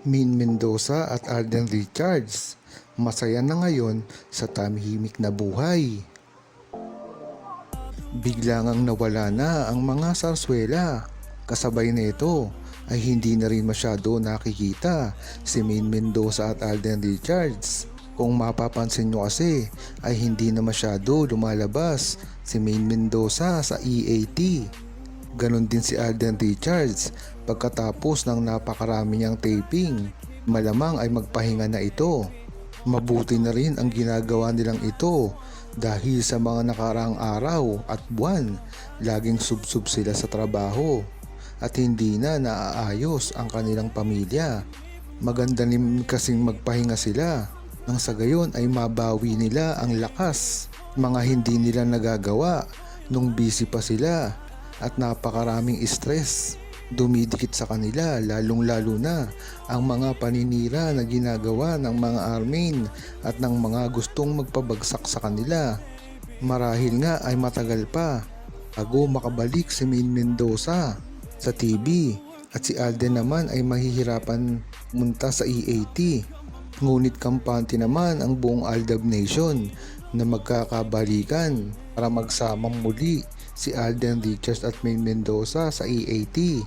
Min Mendoza at Alden Richards. Masaya na ngayon sa tamhimik na buhay. Bigla ngang nawala na ang mga sarswela. Kasabay nito ay hindi na rin masyado nakikita si Min Mendoza at Alden Richards. Kung mapapansin nyo kasi ay hindi na masyado lumalabas si Min Mendoza sa EAT. Ganon din si Alden Richards pagkatapos ng napakarami niyang taping. Malamang ay magpahinga na ito. Mabuti na rin ang ginagawa nilang ito dahil sa mga nakaraang araw at buwan laging subsub sila sa trabaho at hindi na naaayos ang kanilang pamilya. Maganda rin kasing magpahinga sila nang sa gayon ay mabawi nila ang lakas mga hindi nila nagagawa nung busy pa sila at napakaraming stress dumidikit sa kanila lalong lalo na ang mga paninira na ginagawa ng mga armin at ng mga gustong magpabagsak sa kanila. Marahil nga ay matagal pa bago makabalik si Min Mendoza sa TV at si Alden naman ay mahihirapan munta sa EAT. Ngunit kampante naman ang buong Aldab Nation na magkakabalikan para magsamang muli si Alden Richards at Min Mendoza sa EAT.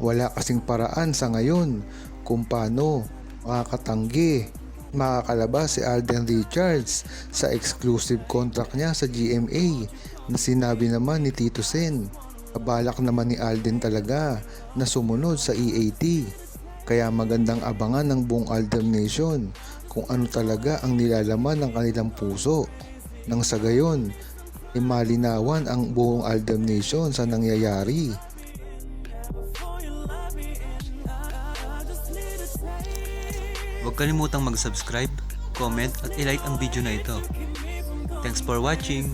Wala kasing paraan sa ngayon kung paano makakatanggi makakalabas si Alden Richards sa exclusive contract niya sa GMA na sinabi naman ni Tito Sen. Kabalak naman ni Alden talaga na sumunod sa EAT. Kaya magandang abangan ng buong Aldam Nation kung ano talaga ang nilalaman ng kanilang puso. Nang sa gayon, imalinawan ang buong Aldam Nation sa nangyayari. Huwag kalimutang mag-subscribe, comment at ilike ang video na ito. Thanks for watching!